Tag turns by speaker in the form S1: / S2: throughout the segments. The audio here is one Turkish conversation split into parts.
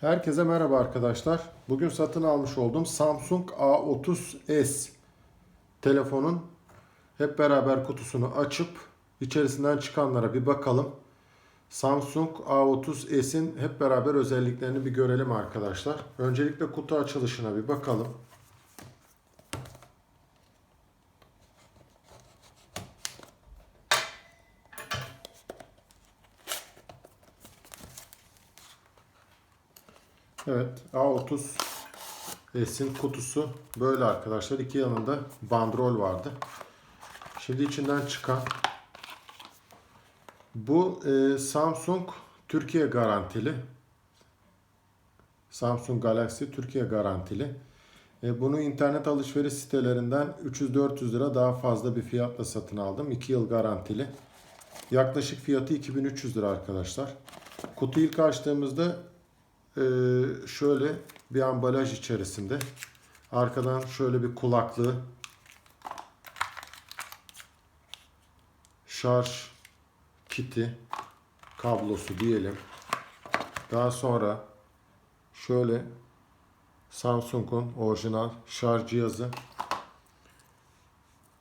S1: Herkese merhaba arkadaşlar. Bugün satın almış olduğum Samsung A30s telefonun hep beraber kutusunu açıp içerisinden çıkanlara bir bakalım. Samsung A30s'in hep beraber özelliklerini bir görelim arkadaşlar. Öncelikle kutu açılışına bir bakalım. Evet A30s'in kutusu böyle arkadaşlar. İki yanında bandrol vardı. Şimdi içinden çıkan bu e, Samsung Türkiye garantili. Samsung Galaxy Türkiye garantili. E, bunu internet alışveriş sitelerinden 300-400 lira daha fazla bir fiyatla satın aldım. 2 yıl garantili. Yaklaşık fiyatı 2300 lira arkadaşlar. Kutu ilk açtığımızda şöyle bir ambalaj içerisinde. Arkadan şöyle bir kulaklığı. Şarj kiti kablosu diyelim. Daha sonra şöyle Samsung'un orijinal şarj cihazı.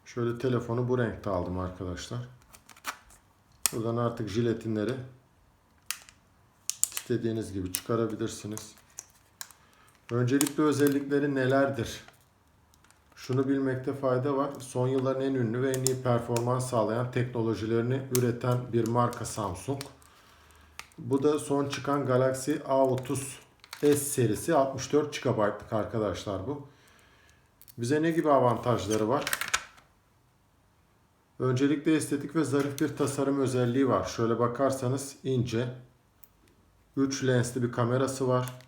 S1: Şöyle telefonu bu renkte aldım arkadaşlar. Buradan artık jiletinleri istediğiniz gibi çıkarabilirsiniz. Öncelikle özellikleri nelerdir? Şunu bilmekte fayda var. Son yılların en ünlü ve en iyi performans sağlayan teknolojilerini üreten bir marka Samsung. Bu da son çıkan Galaxy A30 S serisi 64 GB'lık arkadaşlar bu. Bize ne gibi avantajları var? Öncelikle estetik ve zarif bir tasarım özelliği var. Şöyle bakarsanız ince, 3 lensli bir kamerası var.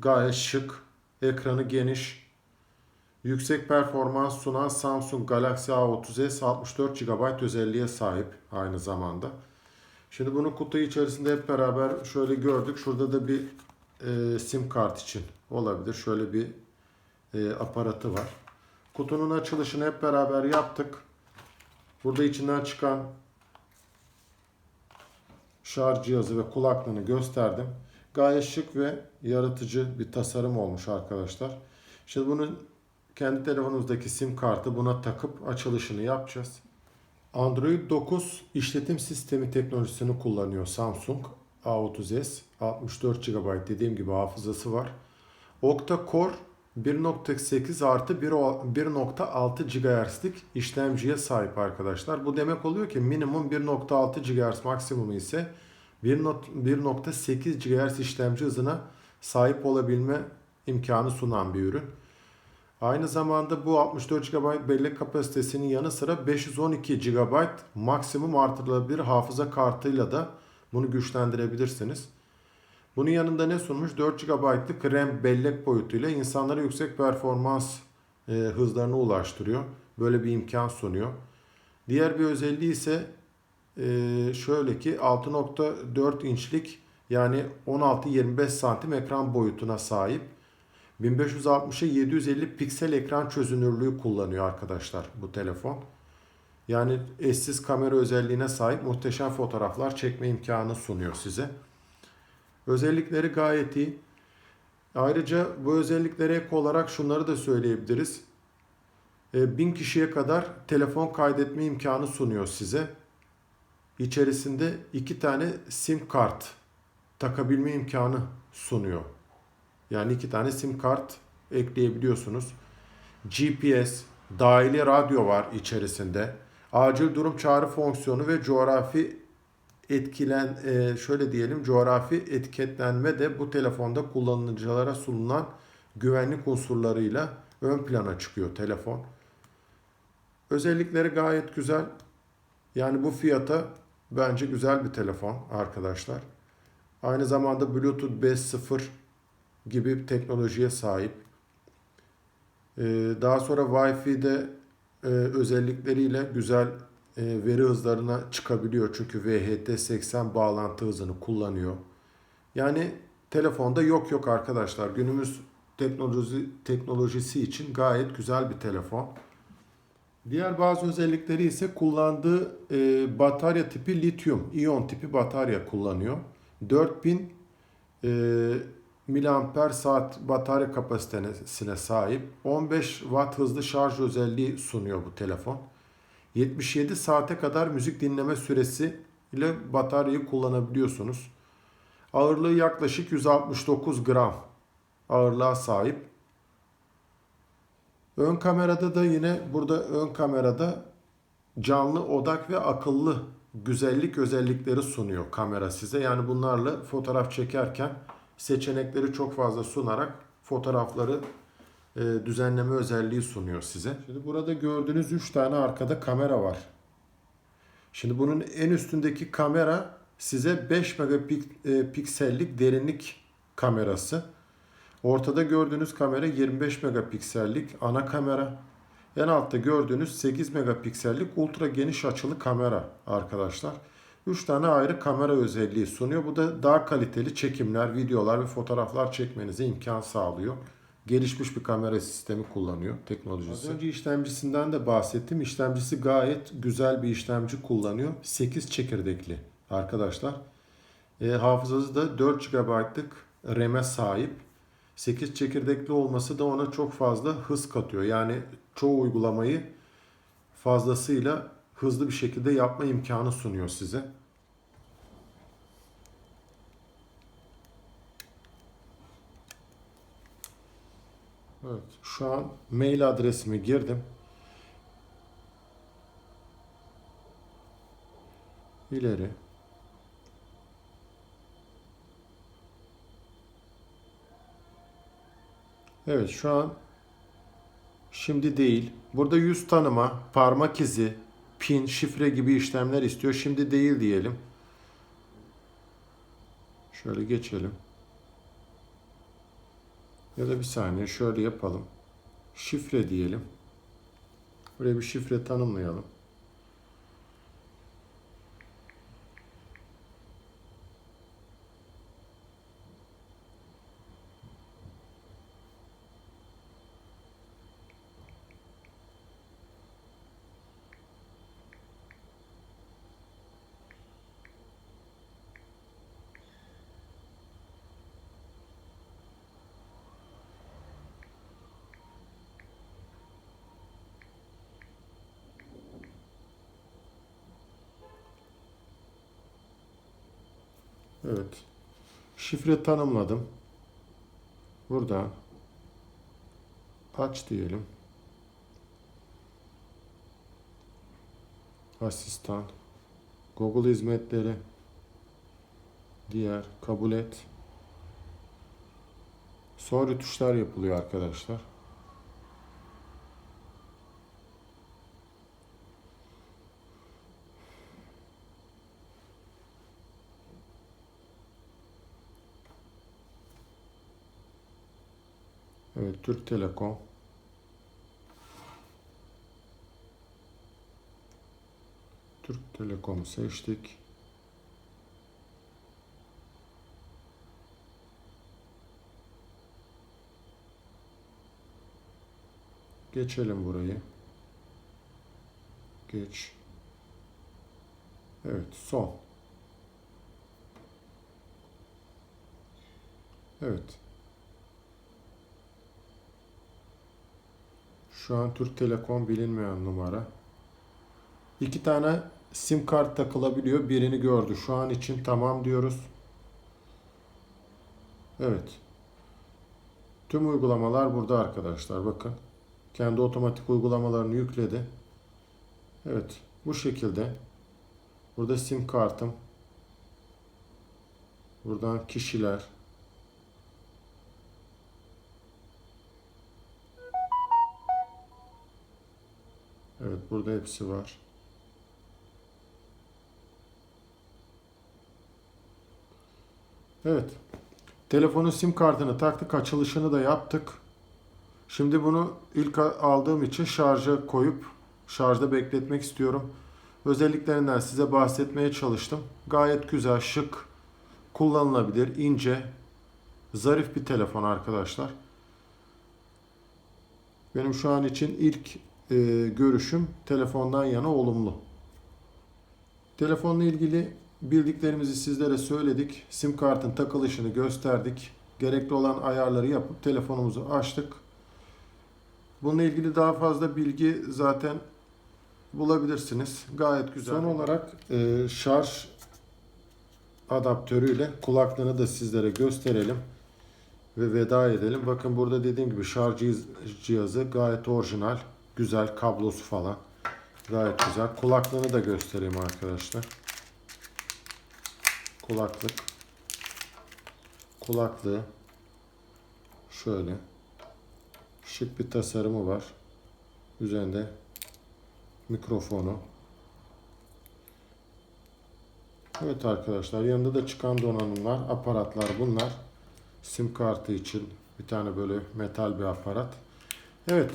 S1: Gayet şık, ekranı geniş, Yüksek performans sunan Samsung Galaxy A30s 64 GB özelliğe sahip aynı zamanda. Şimdi bunu kutu içerisinde hep beraber şöyle gördük. Şurada da bir e, sim kart için olabilir. Şöyle bir e, aparatı var. Kutunun açılışını hep beraber yaptık. Burada içinden çıkan şarj cihazı ve kulaklığını gösterdim. Gayet şık ve yaratıcı bir tasarım olmuş arkadaşlar. Şimdi bunun kendi telefonunuzdaki sim kartı buna takıp açılışını yapacağız. Android 9 işletim sistemi teknolojisini kullanıyor Samsung A30s. 64 GB dediğim gibi hafızası var. Octa-Core 1.8 artı 1.6 GHz'lik işlemciye sahip arkadaşlar. Bu demek oluyor ki minimum 1.6 GHz maksimumu ise 1.8 GHz işlemci hızına sahip olabilme imkanı sunan bir ürün. Aynı zamanda bu 64 GB bellek kapasitesinin yanı sıra 512 GB maksimum artırılabilir hafıza kartıyla da bunu güçlendirebilirsiniz. Bunun yanında ne sunmuş? 4 GB'lık RAM bellek boyutuyla insanlara yüksek performans e, hızlarına ulaştırıyor. Böyle bir imkan sunuyor. Diğer bir özelliği ise e, şöyle ki 6.4 inçlik yani 16-25 santim ekran boyutuna sahip. 1560'a 750 piksel ekran çözünürlüğü kullanıyor arkadaşlar bu telefon. Yani eşsiz kamera özelliğine sahip muhteşem fotoğraflar çekme imkanı sunuyor size. Özellikleri gayet iyi. Ayrıca bu özelliklere ek olarak şunları da söyleyebiliriz. 1000 kişiye kadar telefon kaydetme imkanı sunuyor size. İçerisinde iki tane sim kart takabilme imkanı sunuyor. Yani iki tane sim kart ekleyebiliyorsunuz. GPS, dahili radyo var içerisinde. Acil durum çağrı fonksiyonu ve coğrafi etkilen e, şöyle diyelim coğrafi etiketlenme de bu telefonda kullanıcılara sunulan güvenlik unsurlarıyla ön plana çıkıyor telefon. Özellikleri gayet güzel. Yani bu fiyata bence güzel bir telefon arkadaşlar. Aynı zamanda Bluetooth 5.0 gibi bir teknolojiye sahip. Ee, daha sonra Wi-Fi'de e, özellikleriyle güzel veri hızlarına çıkabiliyor. Çünkü VHT80 bağlantı hızını kullanıyor. Yani telefonda yok yok arkadaşlar. Günümüz teknoloji teknolojisi için gayet güzel bir telefon. Diğer bazı özellikleri ise kullandığı e, batarya tipi lityum, iyon tipi batarya kullanıyor. 4000 e, miliamper saat batarya kapasitesine sahip. 15 watt hızlı şarj özelliği sunuyor bu telefon. 77 saate kadar müzik dinleme süresi ile bataryayı kullanabiliyorsunuz. Ağırlığı yaklaşık 169 gram ağırlığa sahip. Ön kamerada da yine burada ön kamerada canlı odak ve akıllı güzellik özellikleri sunuyor kamera size. Yani bunlarla fotoğraf çekerken seçenekleri çok fazla sunarak fotoğrafları düzenleme özelliği sunuyor size. Şimdi burada gördüğünüz 3 tane arkada kamera var. Şimdi bunun en üstündeki kamera size 5 megapiksellik derinlik kamerası. Ortada gördüğünüz kamera 25 megapiksellik ana kamera. En altta gördüğünüz 8 megapiksellik ultra geniş açılı kamera arkadaşlar. 3 tane ayrı kamera özelliği sunuyor. Bu da daha kaliteli çekimler, videolar ve fotoğraflar çekmenize imkan sağlıyor. Gelişmiş bir kamera sistemi kullanıyor teknolojisi. Az önce işlemcisinden de bahsettim. İşlemcisi gayet güzel bir işlemci kullanıyor. 8 çekirdekli arkadaşlar. E, hafızası da 4 GB'lık RAM'e sahip. 8 çekirdekli olması da ona çok fazla hız katıyor. Yani çoğu uygulamayı fazlasıyla hızlı bir şekilde yapma imkanı sunuyor size. Evet, şu an mail adresimi girdim. İleri. Evet, şu an şimdi değil. Burada yüz tanıma, parmak izi, pin, şifre gibi işlemler istiyor. Şimdi değil diyelim. Şöyle geçelim. Ya da bir saniye şöyle yapalım. Şifre diyelim. Buraya bir şifre tanımlayalım. Evet. Şifre tanımladım. Burada aç diyelim. Asistan. Google hizmetleri. Diğer kabul et. Sonra tuşlar yapılıyor arkadaşlar. Evet, Türk Telekom. Türk Telekom'u seçtik. Geçelim burayı. Geç. Evet, son. Evet. Şu an Türk Telekom bilinmeyen numara. İki tane sim kart takılabiliyor. Birini gördü. Şu an için tamam diyoruz. Evet. Tüm uygulamalar burada arkadaşlar. Bakın. Kendi otomatik uygulamalarını yükledi. Evet. Bu şekilde. Burada sim kartım. Buradan kişiler. Evet burada hepsi var. Evet. Telefonun sim kartını taktık. Açılışını da yaptık. Şimdi bunu ilk aldığım için şarja koyup şarjda bekletmek istiyorum. Özelliklerinden size bahsetmeye çalıştım. Gayet güzel, şık, kullanılabilir, ince, zarif bir telefon arkadaşlar. Benim şu an için ilk e, görüşüm telefondan yana olumlu. Telefonla ilgili bildiklerimizi sizlere söyledik. Sim kartın takılışını gösterdik. gerekli olan ayarları yapıp telefonumuzu açtık. Bununla ilgili daha fazla bilgi zaten bulabilirsiniz. Gayet güzel. Son olarak e, şarj adaptörüyle kulaklığını da sizlere gösterelim ve veda edelim. Bakın burada dediğim gibi şarj cihazı gayet orijinal, güzel kablosu falan. Gayet güzel. Kulaklığını da göstereyim arkadaşlar. Kulaklık. Kulaklığı. Şöyle. Şık bir tasarımı var. Üzerinde mikrofonu. Evet arkadaşlar yanında da çıkan donanımlar, aparatlar bunlar. Sim kartı için bir tane böyle metal bir aparat. Evet.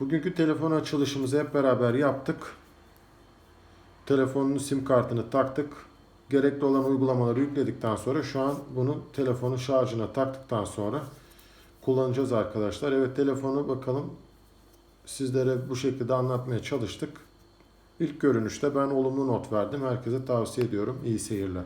S1: Bugünkü telefon açılışımızı hep beraber yaptık. Telefonun sim kartını taktık. Gerekli olan uygulamaları yükledikten sonra şu an bunu telefonun şarjına taktıktan sonra kullanacağız arkadaşlar. Evet telefonu bakalım sizlere bu şekilde anlatmaya çalıştık. İlk görünüşte ben olumlu not verdim. Herkese tavsiye ediyorum. İyi seyirler.